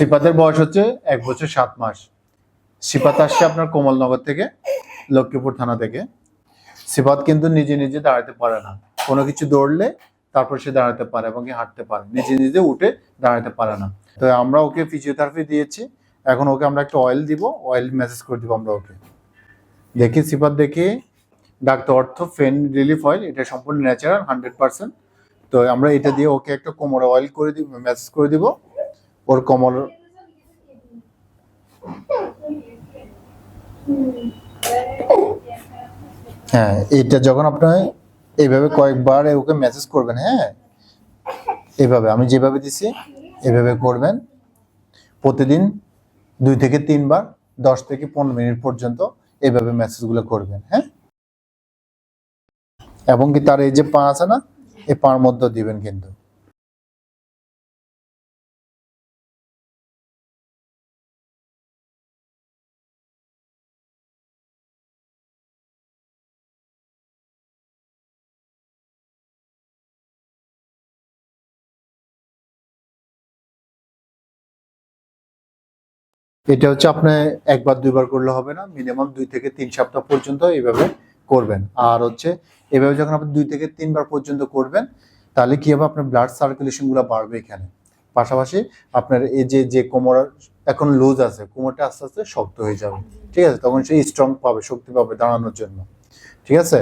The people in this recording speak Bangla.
সিপাতের বয়স হচ্ছে এক বছর সাত মাস। সিপাত আসছে আপনার কোমলনগর থেকে, লক্ষ্মীপুর থানা থেকে। সিপাত কিন্তু নিজে নিজে দাঁড়াতে পারে না। কোনো কিছু দৌড়লে তারপর সে দাঁড়াতে পারে এবং হাঁটতে পারে। নিজে নিজে উঠে দাঁড়াতে পারে না। তো আমরা ওকে ফিজিওথেরাপি দিয়েছি। এখন ওকে আমরা একটা অয়েল দিব অয়েল মেসেজ করে দিব আমরা ওকে। দেখি সিপাত দেখি, ডাক্তার অর্থ ফেন রিলিফ অয়েল এটা সম্পূর্ণ ন্যাচারাল হান্ড্রেড পার্সেন্ট তো আমরা এটা দিয়ে ওকে একটা কোমরে অয়েল করে দিব মেসেজ করে দিব। ওর কোমর হ্যাঁ এটা যখন আপনার এইভাবে কয়েকবার ওকে মেসেজ করবেন হ্যাঁ? এভাবে আমি যেভাবে দিছি এভাবে করবেন। প্রতিদিন দুই থেকে তিনবার, দশ থেকে পনেরো মিনিট পর্যন্ত এভাবে মেসেজগুলো করবেন হ্যাঁ? এবং কি তার এই যে পা আছে না, এই পার মধ্যে দিবেন কিন্তু। এটা হচ্ছে আপনি একবার, দুইবার করলে হবে না, মিনিমাম দুই থেকে তিন সপ্তাহ পর্যন্ত এইভাবে করবেন। আর হচ্ছে, এভাবে যখন আপনি দুই থেকে তিনবার পর্যন্ত করবেন, তাহলে কি হবে? আপনার ব্লাড সার্কুলেশনগুলো বাড়বে এখানে। পাশাপাশি আপনার এই যে যে কোমর এখন লুজ আছে, কোমরটা আস্তে আস্তে শক্ত হয়ে যাবে। ঠিক আছে? তখন সে স্ট্রং পাবে, শক্তি পাবে দাঁড়ানোর জন্য। ঠিক আছে?